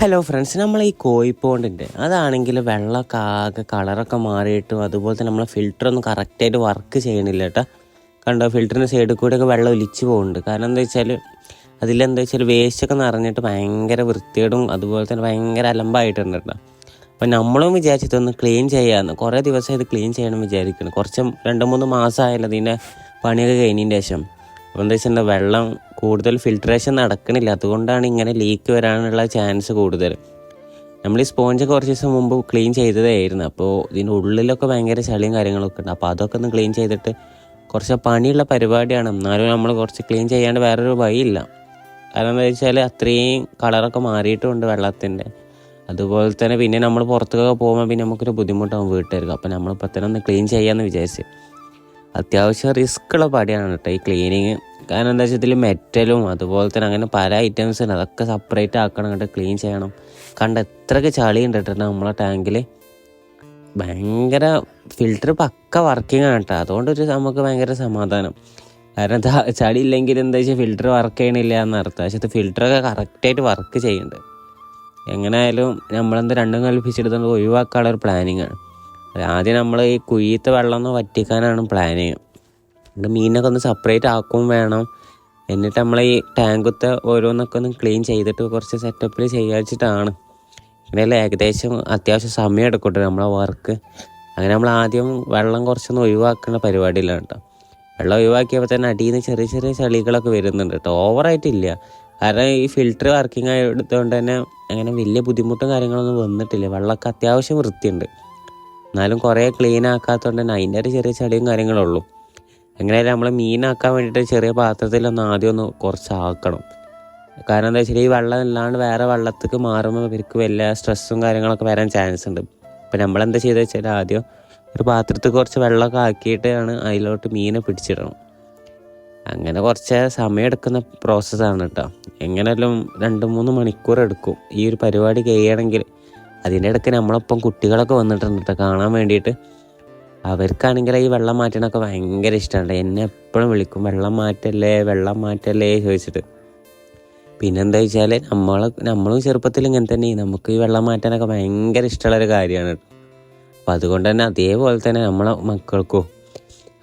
Hello friends നമ്മൾ ഈ കോഴിപ്പോണ്ടിന്റെ അതാണെങ്കിൽ വെള്ളമൊക്കെ ആകെ കളറൊക്കെ മാറിയിട്ടും അതുപോലെ തന്നെ നമ്മളെ ഫിൽറ്ററൊന്നും കറക്റ്റായിട്ട് വർക്ക് ചെയ്യണില്ല കേട്ടോ കണ്ടോ? ഫിൽറ്ററിന്റെ സൈഡിൽ കൂടെയൊക്കെ വെള്ളം ഒലിച്ച് പോകുന്നുണ്ട് കാരണം എന്താ വെച്ചാൽ അതിലെന്താ വെച്ചാൽ വേസ്റ്റൊക്കെ നിറഞ്ഞിട്ട് ഭയങ്കര വൃത്തികേടും അതുപോലെ തന്നെ ഭയങ്കര അലമ്പായിട്ടുണ്ട് കേട്ടോ അപ്പം നമ്മളും വിചാരിച്ചിട്ടൊന്ന് ക്ലീൻ ചെയ്യാമെന്ന് കുറേ ദിവസം ഇത് ക്ലീൻ ചെയ്യണം വിചാരിക്കണം. കുറച്ച് രണ്ട് മൂന്ന് മാസമായല്ലോ അതിന്റെ പണിയൊക്കെ കഴിഞ്ഞതിന്റെ ശേഷം. അപ്പോൾ എന്താ വെച്ചാൽ വെള്ളം കൂടുതൽ ഫിൽട്രേഷൻ നടക്കണില്ല. അതുകൊണ്ടാണ് ഇങ്ങനെ ലീക്ക് വരാനുള്ള ചാൻസ് കൂടുതൽ. നമ്മൾ ഈ സ്പോഞ്ച് കുറച്ച് ദിവസം മുമ്പ് ക്ലീൻ ചെയ്തതായിരുന്നു. അപ്പോൾ ഇതിന്റെ ഉള്ളിലൊക്കെ ഭയങ്കര ചളിയും കാര്യങ്ങളൊക്കെ ഉണ്ട്. അപ്പോൾ അതൊക്കെ ഒന്ന് ക്ലീൻ ചെയ്തിട്ട് കുറച്ച് പണിയുള്ള പരിപാടിയാണ്. എന്നാലും നമ്മൾ കുറച്ച് ക്ലീൻ ചെയ്യാണ്ട് വേറൊരു വഴിയില്ല. കാരണം എന്താ വെച്ചാൽ അത്രയും കളറൊക്കെ മാറിയിട്ടുണ്ട് വെള്ളത്തിന്റെ. അതുപോലെ തന്നെ പിന്നെ നമ്മൾ പുറത്തൊക്കെ പോകുമ്പോൾ പിന്നെ നമുക്കൊരു ബുദ്ധിമുട്ടാവും വീട്ടുകാർക്ക്. അപ്പോൾ നമ്മളിപ്പോൾ തന്നെ ഒന്ന് ക്ലീൻ ചെയ്യാമെന്ന് വിചാരിച്ച്. അത്യാവശ്യം റിസ്ക് ഉള്ള പടിയാണ് കേട്ടോ ഈ ക്ലീനിങ് കാരണം എന്താ വെച്ചാൽ ഇതിൽ മെറ്റലും അതുപോലെ തന്നെ അങ്ങനെ പല ഐറ്റംസ് ഉണ്ട്. അതൊക്കെ സെപ്പറേറ്റ് ആക്കണം കേട്ടോ ക്ലീൻ ചെയ്യണം. കണ്ട എത്രയൊക്കെ ചളി ഉണ്ട് കേട്ടോ നമ്മളെ ടാങ്കിൽ ഭയങ്കര ഫിൽറ്റർ പക്ക വർക്കിംഗ് ആണ് കേട്ടോ. അതുകൊണ്ടൊരു നമുക്ക് ഭയങ്കര സമാധാനം. കാരണം ചളി ഇല്ലെങ്കിൽ എന്താ വെച്ചാൽ ഫിൽറ്റർ വർക്ക് ചെയ്യണില്ല എന്നർത്ഥം പക്ഷേ ഫിൽറ്ററൊക്കെ കറക്റ്റായിട്ട് വർക്ക് ചെയ്യുന്നുണ്ട്. എങ്ങനെയായാലും നമ്മളെന്ത് രണ്ടും കൽപ്പിച്ചെടുത്തുകൊണ്ട് ഒഴിവാക്കാനുള്ള ഒരു പ്ലാനിങ് ആണ്. ആദ്യം നമ്മൾ ഈ കുയ്യത്തെ വെള്ളം ഒന്ന് വറ്റിക്കാനാണ് പ്ലാനിങ് എന്നിട്ട് ഒന്ന് സെപ്പറേറ്റ് ആക്കും വേണം. എന്നിട്ട് നമ്മൾ ഈ ടാങ്കത്തെ ഓരോന്നൊക്കെ ഒന്ന് ക്ലീൻ ചെയ്തിട്ട് കുറച്ച് സെറ്റപ്പിൽ ചെയ്യാച്ചിട്ടാണ്. ഇങ്ങനെയല്ല ഏകദേശം അത്യാവശ്യം സമയം എടുക്കട്ടെ നമ്മളെ വർക്ക് അങ്ങനെ നമ്മൾ ആദ്യം വെള്ളം കുറച്ചൊന്ന് ഒഴിവാക്കുന്ന പരിപാടിയിലാണ് കേട്ടോ വെള്ളം ഒഴിവാക്കിയപ്പോൾ തന്നെ അടിയിൽ നിന്ന് ചെറിയ ചെറിയ ചളികളൊക്കെ വരുന്നുണ്ട് കേട്ടോ ഓവറായിട്ടില്ല കാരണം ഈ ഫിൽറ്റർ വർക്കിംഗ് ആയതുകൊണ്ട് തന്നെ അങ്ങനെ വലിയ ബുദ്ധിമുട്ടും കാര്യങ്ങളൊന്നും വന്നിട്ടില്ല. വെള്ളമൊക്കെ അത്യാവശ്യം വൃത്തിയുണ്ട്. എന്നാലും കുറേ ക്ലീൻ ആക്കാത്തതുകൊണ്ട് തന്നെ അതിന്റെ ഒരു ചെറിയ ചളിയും കാര്യങ്ങളുള്ളൂ എങ്ങനെയായാലും നമ്മൾ മീനാക്കാൻ വേണ്ടിയിട്ട് ചെറിയ പാത്രത്തിലൊന്ന് ആദ്യം ഒന്ന് കുറച്ച് ആക്കണം കാരണം എന്താ വെച്ചാൽ ഈ വെള്ളം ഇല്ലാണ്ട് വേറെ വെള്ളത്തേക്ക് മാറുമ്പോൾ ഇവർക്ക് വലിയ സ്ട്രെസ്സും കാര്യങ്ങളൊക്കെ വരാൻ ചാൻസ് ഉണ്ട്. അപ്പം നമ്മളെന്താ ചെയ്തെന്ന് വെച്ചാൽ ആദ്യം ഒരു പാത്രത്തിൽ കുറച്ച് വെള്ളമൊക്കെ ആക്കിയിട്ടാണ് അതിലോട്ട് മീനെ പിടിച്ചിടണം. അങ്ങനെ കുറച്ച് സമയം എടുക്കുന്ന പ്രോസസ്സാണ് കേട്ടോ എങ്ങനെയല്ലോ രണ്ട് മൂന്ന് മണിക്കൂർ എടുക്കും ഈ ഒരു പരിപാടി കഴിയണമെങ്കിൽ അതിന്റെ ഇടയ്ക്ക് നമ്മളൊപ്പം കുട്ടികളൊക്കെ വന്നിട്ടുണ്ട് കേട്ടോ കാണാൻ വേണ്ടിയിട്ട് അവർക്കാണെങ്കിൽ ഈ വെള്ളം മാറ്റണൊക്കെ ഭയങ്കര ഇഷ്ടമാണ് എന്നെ എപ്പോഴും വിളിക്കും വെള്ളം മാറ്റല്ലേ വെള്ളം മാറ്റല്ലേ? ചോദിച്ചിട്ട്. പിന്നെന്താ വെച്ചാൽ നമ്മൾ നമ്മളും ചെറുപ്പത്തിൽ ഇങ്ങനെ തന്നെ നമുക്ക് ഈ വെള്ളം മാറ്റാനൊക്കെ ഭയങ്കര ഇഷ്ടമുള്ളൊരു കാര്യമാണ് അപ്പോൾ അതുകൊണ്ട് തന്നെ അതേപോലെ തന്നെ നമ്മളെ മക്കൾക്കും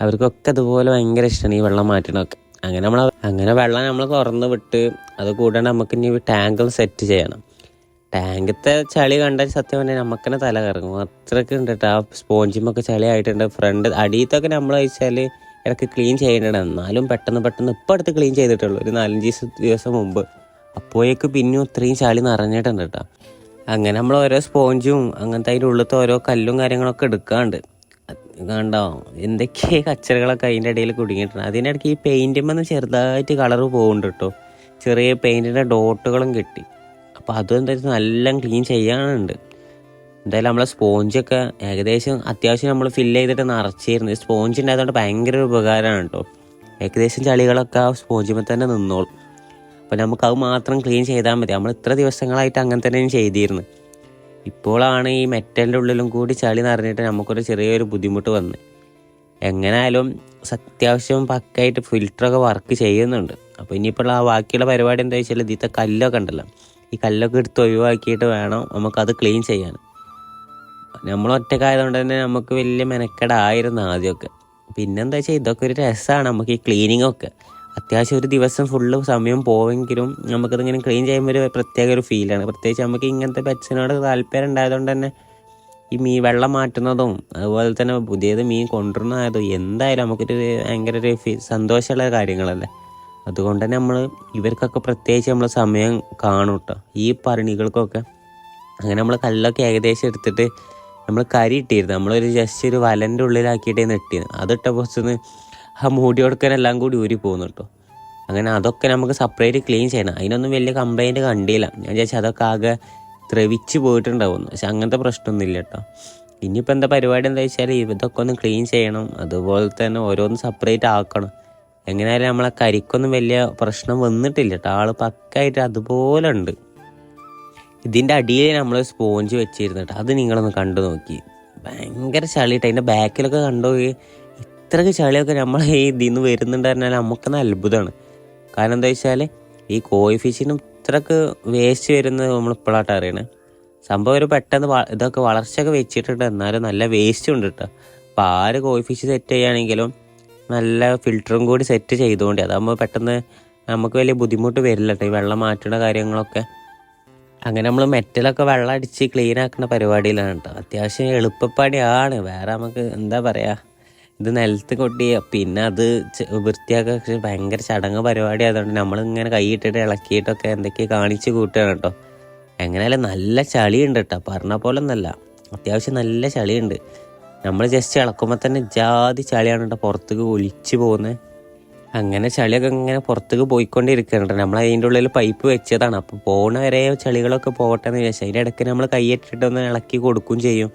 അവർക്കൊക്കെ അതുപോലെ ഭയങ്കര ഇഷ്ടമാണ് ഈ വെള്ളം മാറ്റണമൊക്കെ അങ്ങനെ നമ്മൾ അങ്ങനെ വെള്ളം നമ്മൾ തുറന്ന് വിട്ട് അത് കൂടാണ്ട് നമുക്ക് ഇനി ടാങ്കും സെറ്റ് ചെയ്യണം. ടാങ്കത്തെ ചളി കണ്ടാൽ സത്യം പറഞ്ഞാൽ നമുക്ക് തന്നെ തല കറങ്ങും. അത്രയ്ക്ക് ഉണ്ട് ആ സ്പോഞ്ചിമൊക്കെ ചളി ആയിട്ടുണ്ട് ഫ്രണ്ട് അടിയത്തൊക്കെ നമ്മൾ വെച്ചാൽ ഇടയ്ക്ക് ക്ലീൻ ചെയ്യേണ്ടത് എന്നാലും പെട്ടെന്ന് പെട്ടെന്ന് ഇപ്പം അടുത്ത് ക്ലീൻ ചെയ്തിട്ടുള്ളൂ. ഒരു നാലഞ്ച് ദിവസം മുമ്പ്. അപ്പോഴേക്ക് പിന്നെയും ഇത്രയും ചളി നിറഞ്ഞിട്ടുണ്ട് കേട്ടോ അങ്ങനെ നമ്മൾ ഓരോ സ്പോഞ്ചും അങ്ങനത്തെ അതിന്റെ ഉള്ളിലത്തെ ഓരോ കല്ലും കാര്യങ്ങളൊക്കെ എടുക്കാണ്ട്. കണ്ടോ? എന്തൊക്കെ കച്ചറകളൊക്കെ അതിന്റെ ഇടയിൽ കുടുങ്ങിയിട്ടുണ്ട്. അതിന്റെ ഇടയ്ക്ക് ഈ പെയിന്റുമ്പോൾ ചെറുതായിട്ട് കളറ് പോകുന്നുണ്ട് കേട്ടോ ചെറിയ പെയിന്റിന്റെ ഡോട്ടുകളും കിട്ടി. അപ്പോൾ അതും എന്തായാലും നല്ല ക്ലീൻ ചെയ്യാനുണ്ട്. എന്തായാലും നമ്മളെ സ്പോഞ്ചൊക്കെ ഏകദേശം അത്യാവശ്യം നമ്മൾ ഫില്ല് ചെയ്തിട്ട് നിറച്ചിരുന്നു. സ്പോഞ്ച് ഉണ്ടായതുകൊണ്ട് ഭയങ്കര ഉപകാരമാണ് കേട്ടോ. ഏകദേശം ചളികളൊക്കെ ആ സ്പോഞ്ചുമ്പോൾ തന്നെ നിന്നോളും. അപ്പോൾ നമുക്ക് അത് മാത്രം ക്ലീൻ ചെയ്താൽ മതി. നമ്മൾ ഇത്ര ദിവസങ്ങളായിട്ട് അങ്ങനെ തന്നെ ചെയ്തിരുന്നു. ഇപ്പോഴാണ് ഈ മെറ്റലിന്റെ ഉള്ളിലും കൂടി ചളി നിറഞ്ഞിട്ട് നമുക്കൊരു ചെറിയൊരു ബുദ്ധിമുട്ട് വന്ന്. എങ്ങനെയായാലും അത്യാവശ്യം പക്കായിട്ട് ഫിൽറ്ററൊക്കെ വർക്ക് ചെയ്യുന്നുണ്ട്. അപ്പോൾ ഇനിയിപ്പോൾ ആ ബാക്കിയുള്ള പരിപാടി എന്താ വെച്ചാൽ ഇതിത്തെ കല്ലൊക്കെ ഉണ്ടല്ലോ. ഈ കല്ലൊക്കെ എടുത്ത് ഒഴിവാക്കിയിട്ട് വേണം നമുക്കത് ക്ലീൻ ചെയ്യാൻ. നമ്മൾ ഒറ്റക്കായതുകൊണ്ട് തന്നെ നമുക്ക് വലിയ മെനക്കെടായിരുന്നു ആദ്യമൊക്കെ. പിന്നെന്താ വെച്ചാൽ ഇതൊക്കെ ഒരു രസമാണ് നമുക്ക് ഈ ക്ലീനിങ് ഒക്കെ. അത്യാവശ്യം ഒരു ദിവസം ഫുള്ള് സമയം പോവെങ്കിലും നമുക്കതിങ്ങനെ ക്ലീൻ ചെയ്യുമ്പോൾ ഒരു പ്രത്യേക ഒരു ഫീലാണ് പ്രത്യേകിച്ച് നമുക്ക് ഇങ്ങനത്തെ പെറ്റ്സിനോട് താല്പര്യം ഉണ്ടായതുകൊണ്ട് തന്നെ ഈ മീൻ വെള്ളം മാറ്റുന്നതും അതുപോലെ തന്നെ പുതിയത് മീൻ കൊണ്ടുവരുന്നതും എന്തായാലും നമുക്കൊരു ഭയങ്കര ഒരു സന്തോഷമുള്ള കാര്യങ്ങളല്ലേ. അതുകൊണ്ട് തന്നെ നമ്മൾ ഇവർക്കൊക്കെ പ്രത്യേകിച്ച് നമ്മൾ സമയം കാണും കേട്ടോ ഈ പറണികൾക്കൊക്കെ അങ്ങനെ നമ്മൾ കല്ലൊക്കെ ഏകദേശം എടുത്തിട്ട് നമ്മൾ കരി ഇട്ടിരുന്നു. നമ്മളൊരു ജസ്റ്റ് ഒരു വലന്റെ ഉള്ളിലാക്കിയിട്ടേ നെട്ടിരുന്നു. അതിട്ട പുറത്തുനിന്ന് ആ മൂടി കൊടുക്കാനെല്ലാം കൂടി ഊരി പോകുന്നു കേട്ടോ. അങ്ങനെ അതൊക്കെ നമുക്ക് സെപ്പറേറ്റ് ക്ലീൻ ചെയ്യണം. അതിനൊന്നും വലിയ കംപ്ലൈന്റ് കണ്ടില്ല. ഞാൻ വിചാരിച്ചാൽ അതൊക്കെ ആകെ ത്രവിച്ച് പോയിട്ടുണ്ടാവുന്നു പക്ഷെ അങ്ങനത്തെ പ്രശ്നമൊന്നുമില്ല കേട്ടോ. ഇനിയിപ്പോൾ എന്താ പരിപാടി എന്താ വെച്ചാൽ ഇതൊക്കെ ഒന്ന് ക്ലീൻ ചെയ്യണം. അതുപോലെ തന്നെ ഓരോന്ന് സെപ്പറേറ്റ് ആക്കണം. എങ്ങനെയായാലും നമ്മളെ കരിക്കൊന്നും വലിയ പ്രശ്നം വന്നിട്ടില്ല കേട്ടോ ആൾ പക്കായിട്ട് അതുപോലെ ഉണ്ട്. ഇതിന്റെ അടിയിൽ നമ്മൾ സ്പോഞ്ച് വെച്ചിരുന്നിട്ട് അത് നിങ്ങളൊന്ന് കണ്ടു നോക്കി. ഭയങ്കര ചളിയിട്ട് അതിന്റെ ബാക്കിലൊക്കെ കണ്ടുപോയി ഇത്രയ്ക്ക് ചളിയൊക്കെ നമ്മൾ ഈ ഇതിൽ നിന്ന് വരുന്നുണ്ട് പറഞ്ഞാൽ നമുക്കെന്ന് അത്ഭുതമാണ്. കാരണം എന്താ വെച്ചാൽ ഈ കോഴി ഫിഷിനും ഇത്രക്ക് വേസ്റ്റ് വരുന്നത് നമ്മൾ ഇപ്പോഴായിട്ട് അറിയണേ. സംഭവം ഒരു പെട്ടെന്ന് ഇതൊക്കെ വളർച്ചയൊക്കെ വെച്ചിട്ടുണ്ട്. എന്നാലും നല്ല വേസ്റ്റ് ഉണ്ട് കേട്ടോ അപ്പോൾ ആര് കോഴി ഫിഷ് സെറ്റ് ചെയ്യുകയാണെങ്കിലും നല്ല ഫിൽറ്ററും കൂടി സെറ്റ് ചെയ്തുകൊണ്ട് അതാകുമ്പോൾ പെട്ടെന്ന് നമുക്ക് വലിയ ബുദ്ധിമുട്ട് വരില്ല കേട്ടോ ഈ വെള്ളം മാറ്റുന്ന കാര്യങ്ങളൊക്കെ. അങ്ങനെ നമ്മൾ മെറ്റലൊക്കെ വെള്ളം അടിച്ച് ക്ലീൻ ആക്കുന്ന പരിപാടിയിലാണ് കേട്ടോ അത്യാവശ്യം എളുപ്പപ്പണിയാണ് വേറെ നമുക്ക് എന്താ പറയുക ഇത് നിലത്ത് കൊട്ടി പിന്നെ അത് വൃത്തിയാക്കുക ഭയങ്കര ചടങ്ങ് പരിപാടി ആയതുകൊണ്ട് നമ്മളിങ്ങനെ കൈയിട്ടിട്ട് ഇളക്കിയിട്ടൊക്കെ എന്തൊക്കെയോ കാണിച്ച് കൂട്ടുകയാണ് കേട്ടോ എങ്ങനെയാലും നല്ല ചളിയുണ്ട് കേട്ടോ പറഞ്ഞ പോലെ ഒന്നല്ല അത്യാവശ്യം നല്ല ചളിയുണ്ട്. നമ്മൾ ജസ്റ്റ് ഇളക്കുമ്പോൾ തന്നെ ജാതി ചളിയാണ് കേട്ടോ പുറത്തേക്ക് ഒലിച്ച് പോകുന്നത് അങ്ങനെ ചളിയൊക്കെ ഇങ്ങനെ പുറത്തേക്ക് പോയിക്കൊണ്ടിരിക്കുന്നുണ്ട് നമ്മൾ അതിന്റെ ഉള്ളിൽ പൈപ്പ് വെച്ചതാണ്. അപ്പോൾ പോണ വരെ ചളികളൊക്കെ പോകട്ടെ എന്ന് വിചാരിച്ചു. അതിന്റെ ഇടയ്ക്ക് നമ്മൾ കൈയിട്ടിട്ടൊന്ന് ഇളക്കി കൊടുക്കും ചെയ്യും.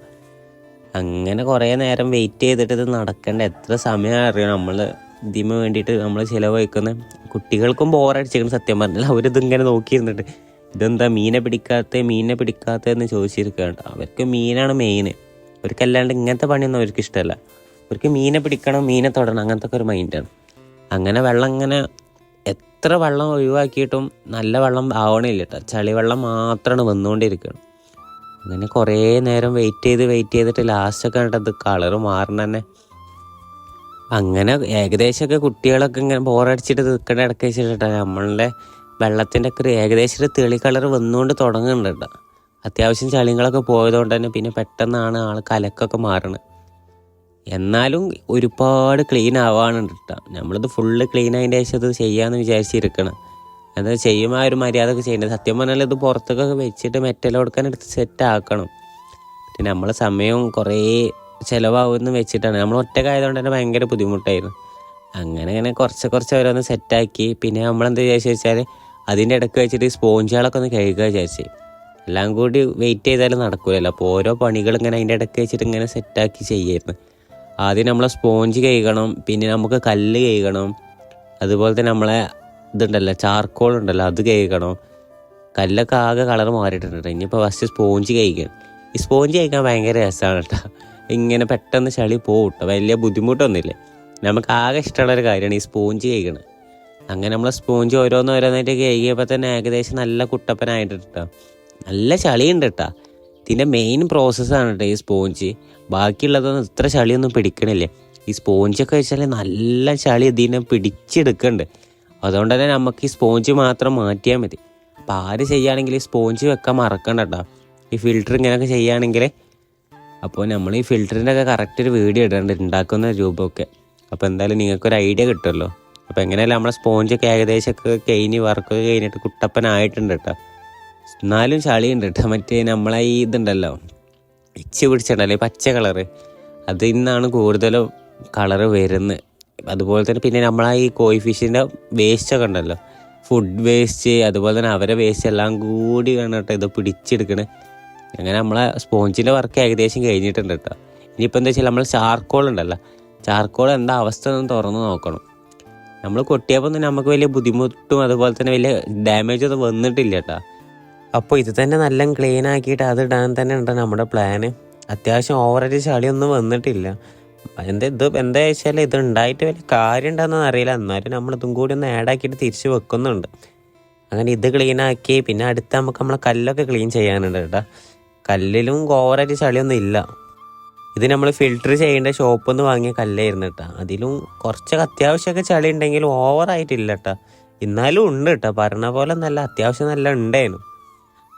അങ്ങനെ കുറേ നേരം വെയിറ്റ് ചെയ്തിട്ട് ഇത് നടക്കേണ്ട. എത്ര സമയം അറിയാം? നമ്മൾ ഇതിന് വേണ്ടിയിട്ട് നമ്മൾ ചിലവഴിക്കുന്നത് കുട്ടികൾക്കും ബോറടിച്ചിരിക്കണം സത്യം പറഞ്ഞാൽ അവരിതിങ്ങനെ നോക്കിയിരുന്നിട്ട്. ഇതെന്താ മീനെ പിടിക്കാത്ത മീനെ പിടിക്കാത്ത എന്ന് ചോദിച്ചിരിക്കുകയാണ്. അവർക്ക് മീനാണ് മെയിൻ അവർക്കല്ലാണ്ട് ഇങ്ങനത്തെ പണിയൊന്നും അവർക്ക് ഇഷ്ടമല്ല അവർക്ക് മീനെ പിടിക്കണം മീനെ തൊടണം അങ്ങനത്തെ ഒക്കെ ഒരു മൈൻഡാണ് അങ്ങനെ വെള്ളം ഇങ്ങനെ എത്ര വെള്ളം ഒഴിവാക്കിയിട്ടും നല്ല വെള്ളം ആവണില്ല കേട്ടോ ചളിവെള്ളം മാത്രമാണ് വന്നുകൊണ്ടിരിക്കുകയാണ് അങ്ങനെ കുറേ നേരം വെയിറ്റ് ചെയ്ത് വെയിറ്റ് ചെയ്തിട്ട് ലാസ്റ്റൊക്കെ കണ്ടത് കളർ മാറണ തന്നെ. അങ്ങനെ ഏകദേശമൊക്കെ കുട്ടികളൊക്കെ ഇങ്ങനെ ബോറടിച്ചിട്ട് നിൽക്കണ ഇടയ്ക്ക് നമ്മളുടെ വെള്ളത്തിന്റെ ഒക്കെ ഒരു ഏകദേശം ഒരു തെളി കളർ വന്നുകൊണ്ട് തുടങ്ങുന്നുണ്ട് കേട്ടോ അത്യാവശ്യം ചളിങ്ങളൊക്കെ പോയതുകൊണ്ട് തന്നെ പിന്നെ പെട്ടെന്നാണ് ആൾ കലക്കൊക്കെ മാറണത് എന്നാലും ഒരുപാട് ക്ലീൻ ആവാനുണ്ട് കേട്ടോ നമ്മളിത് ഫുള്ള് ക്ലീൻ അതിന്റെ ശേഷം ഇത് ചെയ്യാമെന്ന് വിചാരിച്ചിരിക്കണം. എന്നാൽ ചെയ്യുമ്പോൾ ആ ഒരു മര്യാദ ഒക്കെ ചെയ്യേണ്ടത് സത്യം പറഞ്ഞാൽ ഇത് പുറത്തൊക്കെ വെച്ചിട്ട് മെറ്റൽ കൊടുക്കാൻ എടുത്ത് സെറ്റ് ആക്കണം. പിന്നെ നമ്മൾ സമയവും കുറേ ചിലവാകുമെന്ന് വെച്ചിട്ടാണ്. നമ്മൾ ഒറ്റക്കായതുകൊണ്ട് തന്നെ ഭയങ്കര ബുദ്ധിമുട്ടായിരുന്നു. അങ്ങനെ അങ്ങനെ കുറച്ച് കുറച്ച് ഓരോന്ന് സെറ്റാക്കി പിന്നെ നമ്മളെന്ത് വിചാരിച്ചു വെച്ചാൽ അതിന്റെ ഇടയ്ക്ക് വെച്ചിട്ട് സ്പോഞ്ചുകളൊക്കെ ഒന്ന് കഴുകുക വിചാരിച്ച്. എല്ലാം കൂടി വെയിറ്റ് ചെയ്താലും നടക്കില്ലല്ലോ അപ്പോൾ ഓരോ പണികൾ ഇങ്ങനെ അതിന്റെ ഇടയ്ക്ക് വെച്ചിട്ട് ഇങ്ങനെ സെറ്റാക്കി ചെയ്യായിരുന്നു ആദ്യം നമ്മളെ സ്പോഞ്ച് കഴുകണം പിന്നെ നമുക്ക് കല്ല് കഴുകണം അതുപോലെ തന്നെ നമ്മളെ ഇതുണ്ടല്ലോ ചാർക്കോൾ ഉണ്ടല്ലോ അത് കഴുകണം. കല്ലൊക്കെ ആകെ കളർ മാറിയിട്ടുണ്ട് ഇനിയിപ്പോൾ ഫസ്റ്റ് സ്പോഞ്ച് കഴിക്കണം ഈ സ്പോഞ്ച് കഴിക്കാൻ ഭയങ്കര രസമാണ് കേട്ടോ. ഇങ്ങനെ പെട്ടെന്ന് ചളി പോകും കേട്ടോ. വലിയ ബുദ്ധിമുട്ടൊന്നുമില്ല. നമുക്ക് ആകെ ഇഷ്ടമുള്ള ഒരു കാര്യമാണ് ഈ സ്പോഞ്ച് കഴിക്കണം അങ്ങനെ നമ്മൾ സ്പോഞ്ച് ഓരോന്നോരോന്നായിട്ട് കഴുകിയപ്പോൾ തന്നെ ഏകദേശം നല്ല കുട്ടപ്പനായിട്ട് കേട്ടോ. നല്ല ചളിയുണ്ട് കേട്ടാ ഇതിന്റെ മെയിൻ പ്രോസസ്സാണ് കേട്ടോ ഈ സ്പോഞ്ച് ബാക്കിയുള്ളതൊന്നും ഇത്ര ചളിയൊന്നും പിടിക്കണില്ല. ഈ സ്പോഞ്ചൊക്കെ വെച്ചാൽ നല്ല ചളി ഇതിനെ പിടിച്ചെടുക്കുന്നുണ്ട് അതുകൊണ്ട് തന്നെ നമുക്ക് ഈ സ്പോഞ്ച് മാത്രം മാറ്റിയാൽ മതി. അപ്പോൾ ആര് ചെയ്യുകയാണെങ്കിൽ ഈ സ്പോഞ്ച് വെക്കാൻ മറക്കണ്ട കേട്ടോ ഈ ഫിൽറ്റർ ഇങ്ങനെയൊക്കെ ചെയ്യുകയാണെങ്കിൽ അപ്പോൾ നമ്മൾ ഈ ഫിൽറ്ററിന്റെ ഒക്കെ കറക്റ്റ് ഒരു വീഡിയോ ഇടേണ്ട ഉണ്ടാക്കുന്ന രൂപമൊക്കെ. അപ്പോൾ എന്തായാലും നിങ്ങൾക്കൊരു ഐഡിയ കിട്ടുമല്ലോ അപ്പോൾ എങ്ങനെയല്ല നമ്മളെ സ്പോഞ്ചൊക്കെ ഏകദേശമൊക്കെ കഴിഞ്ഞ് വർക്കൊക്കെ കഴിഞ്ഞിട്ട് കുട്ടപ്പനായിട്ടുണ്ട് കേട്ടോ എന്നാലും ചളിയുണ്ട് കേട്ടോ മറ്റേ നമ്മളെ ഈ ഇതുണ്ടല്ലോ ഇച്ചി പിടിച്ചിട്ടുണ്ടല്ലോ ഈ പച്ച കളറ്. അത് ഇന്നാണ് കൂടുതലും കളറ് വരുന്നത്. അതുപോലെ തന്നെ പിന്നെ നമ്മളെ ഈ കോയി ഫിഷിന്റെ വേസ്റ്റൊക്കെ ഉണ്ടല്ലോ. ഫുഡ് വേസ്റ്റ് അതുപോലെ തന്നെ അവരെ വേസ്റ്റ് എല്ലാം കൂടി വേണം കേട്ടോ ഇത് പിടിച്ചെടുക്കണേ. അങ്ങനെ നമ്മളെ സ്പോഞ്ചിന്റെ വർക്ക് ഏകദേശം കഴിഞ്ഞിട്ടുണ്ട് കേട്ടോ ഇനിയിപ്പോൾ എന്താ വെച്ചാൽ നമ്മൾ ചാർക്കോൾ ഉണ്ടല്ലോ ചാർക്കോൾ എന്താ അവസ്ഥ എന്ന് തുറന്ന് നോക്കണം. നമ്മൾ കൊട്ടിയപ്പോൾ തന്നെ നമുക്ക് വലിയ ബുദ്ധിമുട്ടും അതുപോലെ തന്നെ വലിയ ഡാമേജ് ഒന്നും വന്നിട്ടില്ല കേട്ടോ അപ്പോൾ ഇത് തന്നെ നല്ല ക്ലീൻ ആക്കിയിട്ട് അത് ഇടാൻ തന്നെ ഉണ്ട് നമ്മുടെ പ്ലാന് അത്യാവശ്യം ഓവറായിട്ട് ചളിയൊന്നും വന്നിട്ടില്ല. എന്താ ഇത് എന്താ വെച്ചാൽ ഇത് ഉണ്ടായിട്ട് വലിയ കാര്യം ഉണ്ടാകുന്ന അറിയില്ല. എന്നാലും നമ്മൾ ഇതും കൂടി ഒന്ന് ആഡ് ആക്കിയിട്ട് തിരിച്ച് വെക്കുന്നുണ്ട്. അങ്ങനെ ഇത് ക്ലീൻ ആക്കി പിന്നെ അടുത്ത് നമുക്ക് നമ്മളെ കല്ലൊക്കെ ക്ലീൻ ചെയ്യാനുണ്ട് കേട്ടോ. കല്ലിലും ഓവറായിട്ട് ചളിയൊന്നും ഇല്ല. ഇത് നമ്മൾ ഫിൽറ്റർ ചെയ്യേണ്ട ഷോപ്പിൽ നിന്ന് വാങ്ങിയ കല്ലായിരുന്നു കേട്ടോ. അതിലും കുറച്ചൊക്കെ അത്യാവശ്യമൊക്കെ ചളി ഉണ്ടെങ്കിലും ഓവറായിട്ടില്ല കേട്ടോ. എന്നാലും ഉണ്ട് കേട്ടോ. പറഞ്ഞ പോലെ നല്ല അത്യാവശ്യം നല്ല ഉണ്ടായിരുന്നു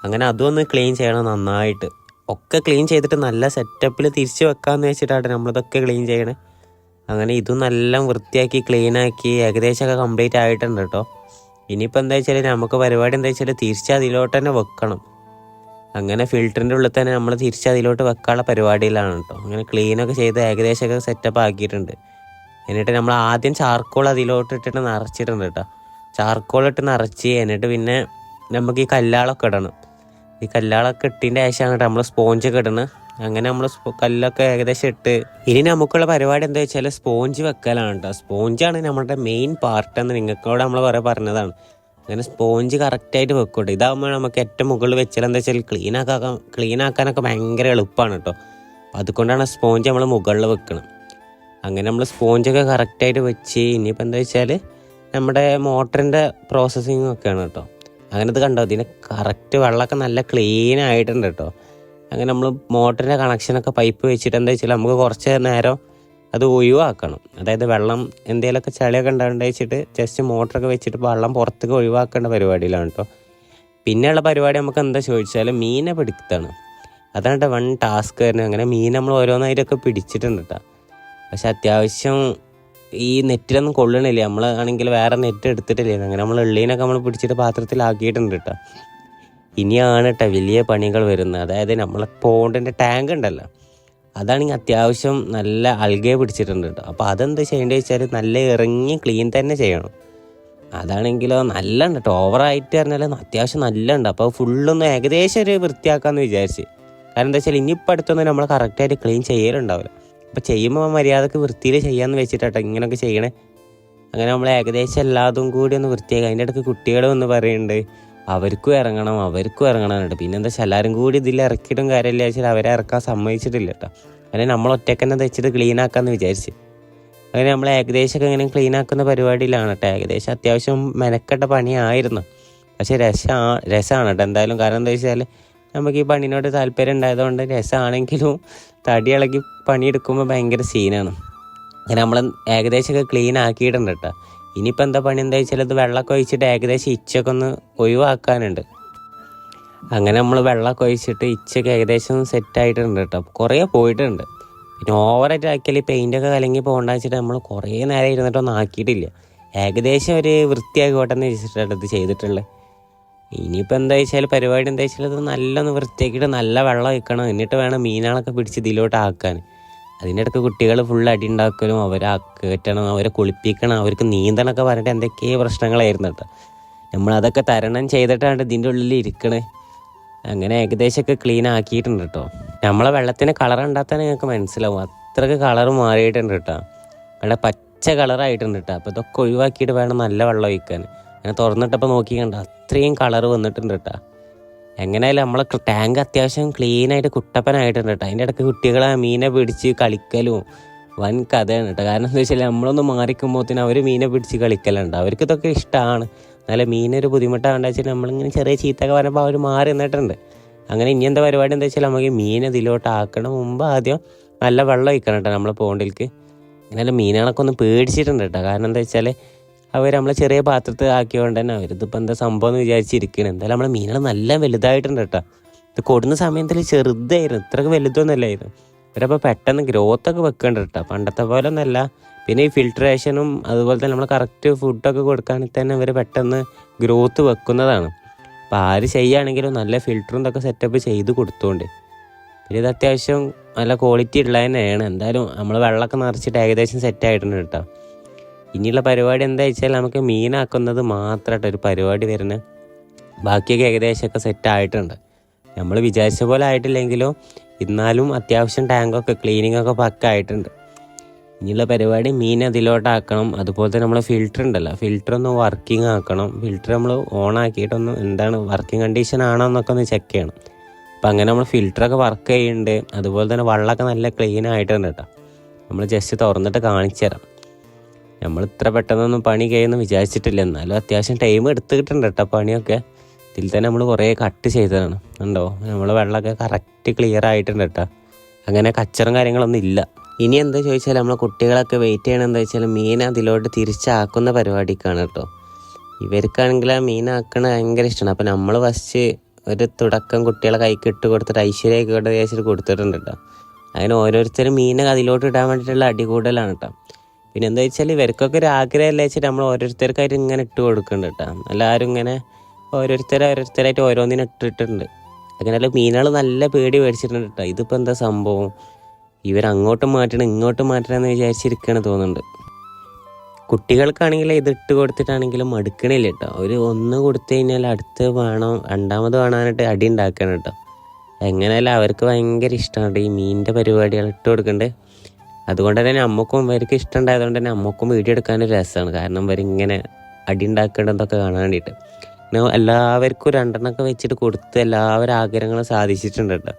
അങ്ങനെ അതൊന്ന് ക്ലീൻ ചെയ്യണം നന്നായിട്ട്. ഒക്കെ ക്ലീൻ ചെയ്തിട്ട് നല്ല സെറ്റപ്പിൽ തിരിച്ച് വെക്കാമെന്ന് വെച്ചിട്ടാണ് നമ്മളിതൊക്കെ ക്ലീൻ ചെയ്യണേ. അങ്ങനെ ഇതും നല്ല വൃത്തിയാക്കി ക്ലീനാക്കി ഏകദേശമൊക്കെ കംപ്ലീറ്റ് ആയിട്ടുണ്ട് കേട്ടോ. ഇനിയിപ്പോൾ എന്താ വെച്ചാൽ നമുക്ക് പരിപാടി എന്താ വെച്ചാൽ തിരിച്ച് അതിലോട്ട് തന്നെ വെക്കണം. അങ്ങനെ ഫിൽറ്ററിന്റെ ഉള്ളിൽ തന്നെ നമ്മൾ തിരിച്ച് അതിലോട്ട് വെക്കാനുള്ള പരിപാടിയിലാണ് കേട്ടോ. അങ്ങനെ ക്ലീനൊക്കെ ചെയ്ത് ഏകദേശമൊക്കെ സെറ്റപ്പ് ആക്കിയിട്ടുണ്ട്. എന്നിട്ട് നമ്മൾ ആദ്യം ചാർക്കോൾ അതിലോട്ട് ഇട്ടിട്ട് നിറച്ചിട്ടുണ്ട് കേട്ടോ. ചാർക്കോൾ ഇട്ട് നിറച്ച് എന്നിട്ട് പിന്നെ നമുക്ക് ഈ കല്ലാളൊക്കെ ഇടണം. ഈ കല്ലാളൊക്കെ ഇട്ടിന്റെ ആവശ്യമാണ് നമ്മൾ സ്പോഞ്ചൊക്കെ ഇടണം. അങ്ങനെ നമ്മൾ കല്ലൊക്കെ ഏകദേശം ഇട്ട്. ഇനി നമുക്കുള്ള പരിപാടി എന്താ വെച്ചാൽ സ്പോഞ്ച് വെക്കലാണ് കേട്ടോ. സ്പോഞ്ചാണ് നമ്മുടെ മെയിൻ പാർട്ട് എന്ന് നിങ്ങൾക്കോട് നമ്മൾ വേറെ പറഞ്ഞതാണ്. അങ്ങനെ സ്പോഞ്ച് കറക്റ്റായിട്ട് വെക്കട്ടെ. ഇതാകുമ്പോൾ നമുക്ക് ഏറ്റവും മുകളിൽ വെച്ചാൽ എന്താ വെച്ചാൽ ക്ലീൻ ആക്കാൻ ക്ലീൻ ആക്കാനൊക്കെ ഭയങ്കര എളുപ്പമാണ് കേട്ടോ. അതുകൊണ്ടാണ് സ്പോഞ്ച് നമ്മൾ മുകളിൽ വെക്കണം അങ്ങനെ നമ്മൾ സ്പോഞ്ചൊക്കെ കറക്റ്റായിട്ട് വെച്ച് ഇനിയിപ്പോൾ എന്താ വെച്ചാൽ നമ്മുടെ മോട്ടറിന്റെ പ്രോസസ്സിങ് ഒക്കെയാണ് കേട്ടോ. അങ്ങനെ ഇത് കണ്ടോ? ഇതിന് കറക്റ്റ് വെള്ളമൊക്കെ നല്ല ക്ലീൻ ആയിട്ടുണ്ട് കേട്ടോ അങ്ങനെ നമ്മൾ മോട്ടറിന്റെ കണക്ഷനൊക്കെ പൈപ്പ് വെച്ചിട്ട് എന്താ വെച്ചാൽ നമുക്ക് കുറച്ച് നേരം അത് ഒഴിവാക്കണം. അതായത് വെള്ളം എന്തെങ്കിലുമൊക്കെ ചളിയൊക്കെ ഉണ്ടാകേണ്ട വെച്ചിട്ട് ജസ്റ്റ് മോട്ടറൊക്കെ വെച്ചിട്ട് വെള്ളം പുറത്തേക്ക് ഒഴിവാക്കേണ്ട പരിപാടിയിലാണ് കേട്ടോ പിന്നെയുള്ള പരിപാടി നമുക്ക് എന്താ ചോദിച്ചാൽ മീനെ പിടുത്താണ്. അതാണ് വൺ ടാസ്ക് തന്നെ അങ്ങനെ മീൻ നമ്മൾ ഓരോന്നായിട്ടൊക്കെ പിടിച്ചിട്ടുണ്ട് കേട്ടോ പക്ഷെ അത്യാവശ്യം ഈ നെറ്റിലൊന്നും കൊള്ളണില്ല. നമ്മൾ ആണെങ്കിൽ വേറെ നെറ്റ് എടുത്തിട്ടില്ല? അങ്ങനെ നമ്മൾ ഉള്ളീനൊക്കെ നമ്മൾ പിടിച്ചിട്ട് പാത്രത്തിലാക്കിയിട്ടുണ്ട് കേട്ടോ ഇനിയാണ് കേട്ടോ വലിയ പണികൾ വരുന്നത്. അതായത് നമ്മളെ പോണ്ടിന്റെ ടാങ്ക് ഉണ്ടല്ലോ. അതാണെങ്കിൽ അത്യാവശ്യം നല്ല അൽഗയെ പിടിച്ചിട്ടുണ്ട് കേട്ടോ അപ്പോൾ അതെന്ത് ചെയ്യേണ്ടത് വെച്ചാൽ നല്ല ഇറങ്ങി ക്ലീൻ തന്നെ ചെയ്യണം. അതാണെങ്കിലോ നല്ല ഉണ്ട് കേട്ടോ ഓവറായിട്ട് പറഞ്ഞാൽ അത്യാവശ്യം നല്ല ഉണ്ട് അപ്പോൾ ഫുള്ളൊന്ന് ഏകദേശം ഒരു വൃത്തിയാക്കാമെന്ന് വിചാരിച്ച്. കാരണം എന്താ വെച്ചാൽ ഇനിയിപ്പോൾ അടുത്തൊന്നും നമ്മൾ കറക്റ്റായിട്ട് ക്ലീൻ ചെയ്യലുണ്ടാവില്ല. അപ്പോൾ ചെയ്യുമ്പോൾ മര്യാദയ്ക്ക് വൃത്തിയിൽ ചെയ്യാമെന്ന് വെച്ചിട്ടാട്ടോ ഇങ്ങനെയൊക്കെ ചെയ്യണേ. അങ്ങനെ നമ്മൾ ഏകദേശം എല്ലാതും കൂടി ഒന്ന് വൃത്തിയാക്കുക അതിന്റെ ഇടയ്ക്ക് കുട്ടികൾ ഒന്ന് പറയുന്നുണ്ട് അവർക്കും ഇറങ്ങണം അവർക്കും ഇറങ്ങണമെന്നുണ്ട് പിന്നെ എന്താ വെച്ചാൽ എല്ലാവരും കൂടി ഇതിൽ ഇറക്കിയിട്ടും കാര്യമില്ല വെച്ചാൽ അവരെ ഇറക്കാൻ സമ്മതിച്ചിട്ടില്ല കേട്ടോ. അങ്ങനെ നമ്മൾ ഒറ്റക്കന്നെ വെച്ചിട്ട് ക്ലീൻ ആക്കാമെന്ന് വിചാരിച്ച്. അങ്ങനെ നമ്മൾ ഏകദേശമൊക്കെ ഇങ്ങനെ ക്ലീൻ ആക്കുന്ന പരിപാടിയിലാണ് കേട്ടോ. ഏകദേശം അത്യാവശ്യം മെനക്കെട്ട പണിയായിരുന്നു. പക്ഷേ രസമാണ് രസമാണ് കേട്ടോ. എന്തായാലും കാരണം എന്താ വെച്ചാൽ നമുക്ക് ഈ പണിനോട് താല്പര്യം ഉണ്ടായതുകൊണ്ട് രസമാണെങ്കിലും തടി ഇളകി പണിയെടുക്കുമ്പോൾ ഭയങ്കര സീനാണ് അങ്ങനെ നമ്മൾ ഏകദേശമൊക്കെ ക്ലീൻ ആക്കിയിട്ടുണ്ട് കേട്ടോ ഇനിയിപ്പോൾ എന്താ പണി? എന്താ വെച്ചാൽ ഇത് വെള്ളമൊക്കെ ഒഴിച്ചിട്ട് ഏകദേശം ഇച്ചൊക്കെ ഒന്ന് ഒഴിവാക്കാനുണ്ട്. അങ്ങനെ നമ്മൾ വെള്ളമൊക്കെ ഒഴിച്ചിട്ട് ഇച്ചൊക്കെ ഏകദേശം സെറ്റ് ആയിട്ടുണ്ട് കേട്ടോ കുറേ പോയിട്ടുണ്ട്. പിന്നെ ഓവറായിട്ട് ആക്കിയാൽ പെയിന്റൊക്കെ കലങ്ങി പോകണ്ട വെച്ചിട്ട് നമ്മൾ കുറേ നേരം ഇരുന്നിട്ടൊന്നും ആക്കിയിട്ടില്ല. ഏകദേശം ഒരു വൃത്തിയാക്കോട്ടെ കോട്ടെന്ന് വെച്ചിട്ടാണ് ഇത് ചെയ്തിട്ടുള്ളത് ഇനിയിപ്പോൾ എന്താ വെച്ചാൽ പരിപാടി എന്താ വെച്ചാൽ ഇത് നല്ലൊന്ന് വൃത്തിയാക്കിയിട്ട് നല്ല വെള്ളം ഒഴിക്കണം. എന്നിട്ട് വേണം മീനുകളൊക്കെ പിടിച്ച് ഇതിലോട്ട് ആക്കാൻ. അതിന്റെ ഇടയ്ക്ക് കുട്ടികൾ ഫുൾ അടി ഉണ്ടാക്കലും അവരെ കയറ്റണം അവരെ കുളിപ്പിക്കണം അവർക്ക് നീന്തണമൊക്കെ പറഞ്ഞിട്ട് എന്തൊക്കെയോ പ്രശ്നങ്ങളായിരുന്നു കേട്ടോ. നമ്മളതൊക്കെ തരണം ചെയ്തിട്ടാണ് ഇതിന്റെ ഉള്ളിൽ ഇരിക്കണേ. അങ്ങനെ ഏകദേശമൊക്കെ ക്ലീൻ ആക്കിയിട്ടുണ്ട് കേട്ടോ. നമ്മളെ വെള്ളത്തിന് കളർ ഉണ്ടാത്താൽ നിങ്ങൾക്ക് മനസ്സിലാവും. അത്രയ്ക്ക് കളർ മാറിയിട്ടുണ്ട് കേട്ടോ. അവിടെ പച്ച കളറായിട്ടുണ്ട് കേട്ടോ. അപ്പോൾ ഇതൊക്കെ ഒഴിവാക്കിയിട്ട് വേണം നല്ല വെള്ളം ഒഴിക്കാൻ. അങ്ങനെ തുറന്നിട്ടപ്പോൾ നോക്കി കണ്ട? അത്രയും കളർ വന്നിട്ടുണ്ട് കേട്ടോ എങ്ങനെയായാലും നമ്മളെ ടാങ്ക് അത്യാവശ്യം ക്ലീനായിട്ട് കുട്ടപ്പനായിട്ടുണ്ട് കേട്ടോ അതിന്റെ ഇടയ്ക്ക് കുട്ടികളെ മീനെ പിടിച്ച് കളിക്കലും വൻ കഥയാണ് കേട്ടോ കാരണം എന്താ വെച്ചാൽ നമ്മളൊന്ന് മാറിക്കുമ്പോഴത്തേന് അവർ മീനെ പിടിച്ച് കളിക്കലുണ്ട്. അവർക്ക് ഇതൊക്കെ ഇഷ്ടമാണ് എന്നാലും മീനൊരു ബുദ്ധിമുട്ടാണെന്ന് വെച്ചാൽ നമ്മളിങ്ങനെ ചെറിയ ചീത്തൊക്കെ പറയുമ്പോൾ അവർ മാറി നിന്നിട്ടുണ്ട്. അങ്ങനെ ഇനി എന്താ പരിപാടി എന്താ വെച്ചാൽ നമുക്ക് മീൻ ഇതിലോട്ട് ആക്കണം മുമ്പ് ആദ്യം നല്ല വെള്ളം ഒഴിക്കണം കേട്ടോ നമ്മളെ പോണ്ടിലേക്ക് അങ്ങനെ മീനുകളൊക്കെ ഒന്ന് പേടിച്ചിട്ടുണ്ട് കേട്ടോ കാരണം എന്താ വെച്ചാൽ അവർ നമ്മളെ ചെറിയ പാത്രത്തിൽ ആക്കിയോണ്ട് തന്നെ അവരിതിപ്പോൾ എന്താ സംഭവം എന്ന് വിചാരിച്ചിരിക്കണം എന്തായാലും നമ്മളെ മീനുകൾ നല്ല വലുതായിട്ടുണ്ട് കേട്ടോ. ഇത് കൊടുന്ന സമയത്തിൽ ചെറുതായിരുന്നു. ഇത്രയൊക്കെ വലുതൊന്നുമല്ലായിരുന്നു. ഇവരപ്പോൾ പെട്ടെന്ന് ഗ്രോത്ത് ഒക്കെ വെക്കേണ്ട കേട്ടോ. പണ്ടത്തെ പോലെ ഒന്നല്ല പിന്നെ ഈ ഫിൽട്രേഷനും അതുപോലെ തന്നെ നമ്മൾ കറക്റ്റ് ഫുഡൊക്കെ കൊടുക്കുകയാണെങ്കിൽ തന്നെ ഇവർ പെട്ടെന്ന് ഗ്രോത്ത് വെക്കുന്നതാണ്. അപ്പോൾ ആര് ചെയ്യുകയാണെങ്കിലും നല്ല ഫിൽറ്ററും ഇതൊക്കെ സെറ്റപ്പ് ചെയ്ത് കൊടുത്തോണ്ട്. പിന്നെ ഇത് അത്യാവശ്യം നല്ല ക്വാളിറ്റി ഉള്ളത് തന്നെയാണ് എന്തായാലും നമ്മൾ വെള്ളമൊക്കെ നിറച്ചിട്ട് ഏകദേശം സെറ്റ് ആയിട്ടുണ്ട് കേട്ടോ. ഇനിയുള്ള പരിപാടി എന്താ വെച്ചാൽ നമുക്ക് മീനാക്കുന്നത് മാത്രമായിട്ട് ഒരു പരിപാടി വരുന്നത് ബാക്കിയൊക്കെ ഏകദേശമൊക്കെ സെറ്റ് ആയിട്ടുണ്ട്. നമ്മൾ വിചാരിച്ച പോലെ ആയിട്ടില്ലെങ്കിലും എന്നാലും അത്യാവശ്യം ടാങ്കൊക്കെ ക്ലീനിങ് ഒക്കെ പക്ക ആയിട്ടുണ്ട്. ഇനിയുള്ള പരിപാടി മീൻ അതിലോട്ടാക്കണം. അതുപോലെ തന്നെ നമ്മളെ ഫിൽറ്റർ ഉണ്ടല്ലോ. ഫിൽറ്റർ ഒന്ന് വർക്കിംഗ് ആക്കണം. ഫിൽറ്റർ നമ്മൾ ഓൺ ആക്കിയിട്ടൊന്ന് എന്താണ് വർക്കിംഗ് കണ്ടീഷൻ ആണോ എന്നൊക്കെ ഒന്ന് ചെക്ക് ചെയ്യണം. അപ്പം അങ്ങനെ നമ്മൾ ഫിൽറ്ററൊക്കെ വർക്ക് ചെയ്യുന്നുണ്ട്. അതുപോലെ തന്നെ വെള്ളമൊക്കെ നല്ല ക്ലീൻ ആയിട്ടുണ്ട് കേട്ടോ. നമ്മൾ ജസ്റ്റ് തുറന്നിട്ട് കാണിച്ചു തരാം നമ്മൾ ഇത്ര പെട്ടെന്നൊന്നും പണി കഴിയുമെന്ന് വിചാരിച്ചിട്ടില്ല. എന്നാലും അത്യാവശ്യം ടൈം എടുത്തിട്ടുണ്ട് കേട്ടോ പണിയൊക്കെ. ഇതിൽ തന്നെ നമ്മൾ കുറേ കട്ട് ചെയ്തതാണ്. ഉണ്ടോ നമ്മൾ വെള്ളമൊക്കെ കറക്റ്റ് ക്ലിയർ ആയിട്ടുണ്ട് കേട്ടോ അങ്ങനെ കച്ചറും കാര്യങ്ങളൊന്നും ഇല്ല. ഇനി എന്താ ചോദിച്ചാൽ നമ്മളെ കുട്ടികളൊക്കെ വെയിറ്റ് ചെയ്യണം വെച്ചാൽ മീൻ അതിലോട്ട് തിരിച്ചാക്കുന്ന പരിപാടിക്കാണ് കേട്ടോ ഇവർക്കാണെങ്കിൽ ആ മീനാക്കണ ഭയങ്കര ഇഷ്ടമാണ് അപ്പോൾ നമ്മൾ ഫസ്റ്റ് ഒരു തുടക്കം കുട്ടികളെ കൈക്ക് ഇട്ട് കൊടുത്തിട്ട് ഐശ്വര്യമൊക്കെ കൊടുത്തിട്ടുണ്ട് കേട്ടോ അങ്ങനെ ഓരോരുത്തരും മീനെ അതിലോട്ട് ഇടാൻ വേണ്ടിയിട്ടുള്ള അടികൂടലാണ് കേട്ടോ പിന്നെ എന്താ വെച്ചാൽ ഇവർക്കൊക്കെ ഒരു ആഗ്രഹമല്ല വെച്ചിട്ട് നമ്മൾ ഓരോരുത്തർക്കായിട്ട് ഇങ്ങനെ ഇട്ട് കൊടുക്കുന്നുണ്ട് കേട്ടോ എല്ലാവരും ഇങ്ങനെ ഓരോരുത്തരെ ഓരോരുത്തരായിട്ട് ഓരോന്നിനും ഇട്ടിട്ടുണ്ട്. അങ്ങനെയല്ല മീനുകൾ നല്ല പേടി മേടിച്ചിട്ടുണ്ട് കേട്ടോ ഇതിപ്പോൾ എന്താ സംഭവം? ഇവർ അങ്ങോട്ടും മാറ്റണം ഇങ്ങോട്ടും മാറ്റണം എന്ന് വിചാരിച്ചിരിക്കുകയാണ് തോന്നുന്നുണ്ട്. കുട്ടികൾക്കാണെങ്കിൽ ഇത് ഇട്ട് കൊടുത്തിട്ടാണെങ്കിലും മടുക്കണില്ല കേട്ടോ ഒരു ഒന്ന് കൊടുത്തു കഴിഞ്ഞാൽ അടുത്ത് വേണം രണ്ടാമത് വേണമായിട്ട് അടി ഉണ്ടാക്കണം കേട്ടോ എങ്ങനെയല്ല അവർക്ക് ഭയങ്കര ഇഷ്ടമാണ് ഈ മീനിന്റെ പരിപാടികൾ ഇട്ട് കൊടുക്കണ്ടേ? അതുകൊണ്ട് തന്നെ അമ്മക്കും ഇവർക്ക് ഇഷ്ടം ഉണ്ടായതുകൊണ്ട് തന്നെ അമ്മക്കും വീഡിയോ എടുക്കാനൊരു രസമാണ്. കാരണം ഇവരിങ്ങനെ അടി ഉണ്ടാക്കേണ്ടതൊക്കെ കാണാൻ വേണ്ടിയിട്ട്. പിന്നെ എല്ലാവർക്കും രണ്ടെണ്ണമൊക്കെ വെച്ചിട്ട് കൊടുത്ത് എല്ലാവരും ആഗ്രഹങ്ങളും സാധിച്ചിട്ടുണ്ട് കേട്ടോ.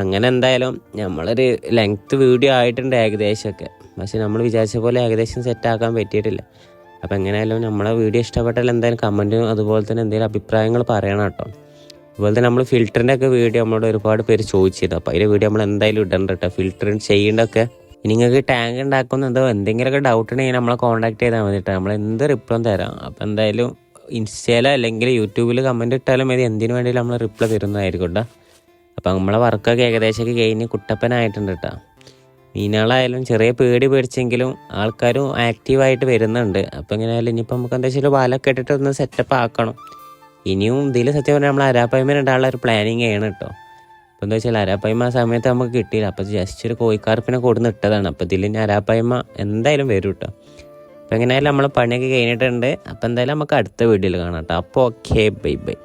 അങ്ങനെ എന്തായാലും നമ്മളൊരു ലെങ്ത്ത് വീഡിയോ ആയിട്ടുണ്ട് ഏകദേശമൊക്കെ. പക്ഷെ നമ്മൾ വിചാരിച്ച പോലെ ഏകദേശം സെറ്റാക്കാൻ പറ്റിയിട്ടില്ല. അപ്പോൾ എങ്ങനെയായാലും നമ്മളെ വീഡിയോ ഇഷ്ടപ്പെട്ടാൽ എന്തായാലും കമന്റും അതുപോലെ തന്നെ എന്തെങ്കിലും അഭിപ്രായങ്ങൾ പറയണം കേട്ടോ. അതുപോലെ തന്നെ നമ്മൾ ഫിൽറ്ററിന്റെ ഒക്കെ വീഡിയോ നമ്മളോട് ഒരുപാട് പേര് ചോദിച്ചിരുന്നു. അപ്പോൾ അതിന്റെ വീഡിയോ നമ്മൾ എന്തായാലും ഇടണ്ട കേട്ടോ. ഫിൽറ്റർ ചെയ്യേണ്ടതൊക്കെ ഇനി നിങ്ങൾക്ക് ടാങ്ക് ഉണ്ടാക്കുന്ന എന്തോ എന്തെങ്കിലുമൊക്കെ ഡൗട്ട് ഉണ്ടെങ്കിൽ നമ്മളെ കോൺടാക്ട് ചെയ്താൽ മതി കേട്ടോ നമ്മൾ എന്ത് റിപ്ലൈ തരാം. അപ്പോൾ എന്തായാലും ഇൻസ്റ്റയിലോ അല്ലെങ്കിൽ യൂട്യൂബിൽ കമന്റ് ഇട്ടാലും മതി. എന്തിനു വേണ്ടിയും നമ്മൾ റിപ്ലൈ തരുന്നതായിരിക്കും കേട്ടോ അപ്പോൾ നമ്മളെ വർക്കൊക്കെ ഏകദേശം ഏകദേശമൊക്കെ കഴിഞ്ഞ് കുട്ടപ്പനായിട്ടുണ്ട് കേട്ടോ മീനുകളായാലും ചെറിയ പേടി പേടിച്ചെങ്കിലും ആൾക്കാരും ആക്റ്റീവായിട്ട് വരുന്നുണ്ട്. അപ്പോൾ എങ്ങനെയായാലും ഇനിയിപ്പോൾ നമുക്ക് എന്താ വെച്ചാൽ വലൊക്കെ ഇട്ടിട്ട് ഒന്ന് സെറ്റപ്പ് ആക്കണം. ഇനിയും ഇതിൽ സത്യം പറഞ്ഞാൽ നമ്മൾ അരാപ്പയ്മ ഉണ്ടാകാനുള്ള ഒരു പ്ലാനിങ് ചെയ്യണം കേട്ടോ അപ്പോൾ എന്താ വെച്ചാൽ അരാപ്പായ്മ ആ സമയത്ത് നമുക്ക് കിട്ടിയില്ല. അപ്പോൾ ജസ്റ്റ് ഒരു കോഴിക്കാർപ്പിനെ കൊടുന്ന് ഇട്ടതാണ്. അപ്പോൾ ഇതിൽ ഇനി അരാപ്പായ്മ എന്തായാലും വരും കേട്ടോ അപ്പോൾ എങ്ങനെയായാലും നമ്മൾ പണിയൊക്കെ കഴിഞ്ഞിട്ടുണ്ട്. അപ്പോൾ എന്തായാലും നമുക്ക് അടുത്ത വീഡിയോയിൽ കാണാം കേട്ടോ അപ്പോൾ ഓക്കെ ബൈ ബൈ